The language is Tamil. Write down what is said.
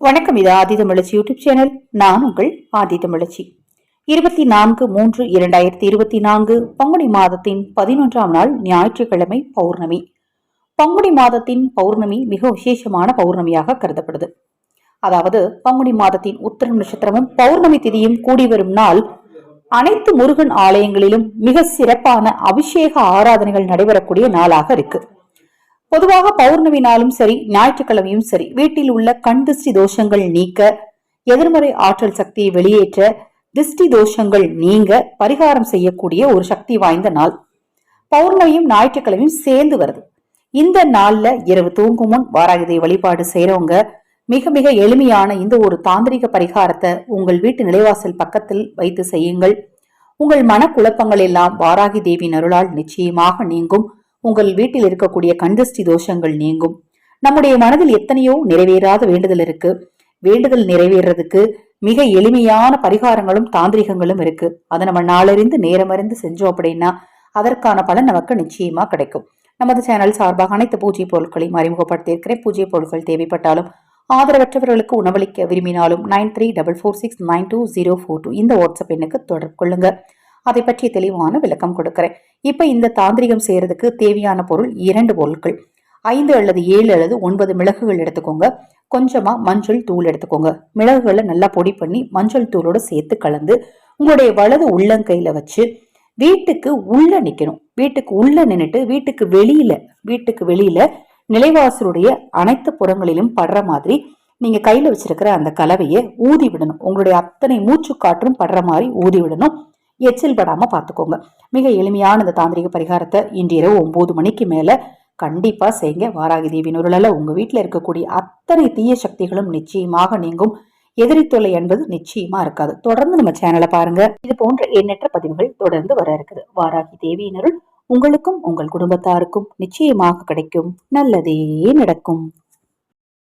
வணக்கம் இது ஆதி தமிழச்சி யூடியூப் சேனல். நான் உங்கள் ஆதி தமிழச்சி. இருபத்தி நான்கு மூன்று இரண்டாயிரத்தி இருபத்தி நான்கு பங்குனி மாதத்தின் பதினொன்றாம் நாள் ஞாயிற்றுக்கிழமை பௌர்ணமி. பங்குனி மாதத்தின் பௌர்ணமி மிக விசேஷமான பௌர்ணமியாக கருதப்படுது. அதாவது பங்குனி மாதத்தின் உத்திரம் நட்சத்திரமும் பௌர்ணமி திதியும் கூடி வரும் நாள் அனைத்து முருகன் ஆலயங்களிலும் மிக சிறப்பான அபிஷேக ஆராதனைகள் நடைபெறக்கூடிய நாளாக இருக்குது பொதுவாக பௌர்ணமி நாளும் சரி ஞாயிற்றுக்கிழமையும் சரி வீட்டில் உள்ள கண் திருஷ்டி தோஷங்கள் நீக்க எதிர்மறை ஆற்றல் சக்தியை வெளியேற்ற திருஷ்டி தோஷங்கள் நீங்க பரிகாரம் செய்யக்கூடிய ஒரு சக்தி வாய்ந்த நாள். பௌர்ணமியும் ஞாயிற்றுக்கிழமையும் சேர்ந்து வருது. இந்த நாள்ல இரவு தூங்கும் முன் வாராகிதை வழிபாடு செய்யறவங்க மிக மிக எளிமையான இந்த ஒரு தாந்திரிக பரிகாரத்தை உங்கள் வீட்டு நிலைவாசல் பக்கத்தில் வைத்து செய்யுங்கள். உங்கள் மனக்குழப்பங்கள் எல்லாம் வாராகி தேவி அருளால் நிச்சயமாக நீங்கும். உங்கள் வீட்டில் இருக்கக்கூடிய கண்டஸ்டி தோஷங்கள் நீங்கும். நம்முடைய மனதில் எத்தனையோ நிறைவேறாத வேண்டுதல் இருக்கு. வேண்டுதல் நிறைவேறதுக்கு மிக எளிமையான பரிகாரங்களும் தாந்திரிகங்களும் இருக்கு. அதை நம்ம நாளறிந்து நேரமறிந்து செஞ்சோம் அப்படின்னா அதற்கான பலன் நமக்கு நிச்சயமா கிடைக்கும். நமது சேனல் சார்பாக அனைத்து பூஜை பொருட்களையும் அறிமுகப்படுத்தியிருக்கிறேன். பூஜை பொருட்கள் தேவைப்பட்டாலும் ஆதரவற்றவர்களுக்கு உணவளிக்க விரும்பினாலும் nine three double four six nine two zero four two இந்த வாட்ஸ்அப் எண்ணுக்கு தொடர்பு கொள்ளுங்கள் அதை பற்றி தெளிவான விளக்கம் கொடுக்கிறேன். இப்ப இந்த தாந்திரிகம் செய்யறதுக்கு தேவையான பொருள் இரண்டு பொருட்கள். ஐந்து அல்லது ஏழு அல்லது ஒன்பது மிளகுகள் எடுத்துக்கோங்க. கொஞ்சமா மஞ்சள் தூள் எடுத்துக்கோங்க. மிளகுகளை நல்லா பொடி பண்ணி மஞ்சள் தூளோட சேர்த்து கலந்து உங்களுடைய வலது உள்ளங்கையில வச்சு வீட்டுக்கு உள்ள நிக்கணும். வீட்டுக்கு உள்ள நின்னுட்டு வீட்டுக்கு வெளியில வீட்டுக்கு வெளியில நிலைவாசலுடைய அனைத்து புறங்களிலும் படுற மாதிரி நீங்க கையில வச்சிருக்கிற அந்த கலவையை ஊதி விடணும். உங்களுடைய அத்தனை மூச்சு காற்றும் படுற மாதிரி ஊதி விடணும். எச்சில் படாமல் பார்த்துக்கோங்க மிக எளிமையான இந்த தாந்திரிக பரிகாரத்தை இன்று இரவு ஒன்பது மணிக்கு மேலே கண்டிப்பாக செய்யுங்க. வாராகி தேவி நுருளால உங்கள் வீட்டில் இருக்கக்கூடிய அத்தனை தீய சக்திகளும் நிச்சயமாக நீங்கும். எதிரித்தொலை என்பது நிச்சயமா இருக்காது. தொடர்ந்து நம்ம சேனலை பாருங்க. இது போன்ற எண்ணற்ற பதிவுகள் தொடர்ந்து வர இருக்குது. வாராகி தேவியினருள் உங்களுக்கும் உங்கள் குடும்பத்தாருக்கும் நிச்சயமாக கிடைக்கும். நல்லதே நடக்கும்.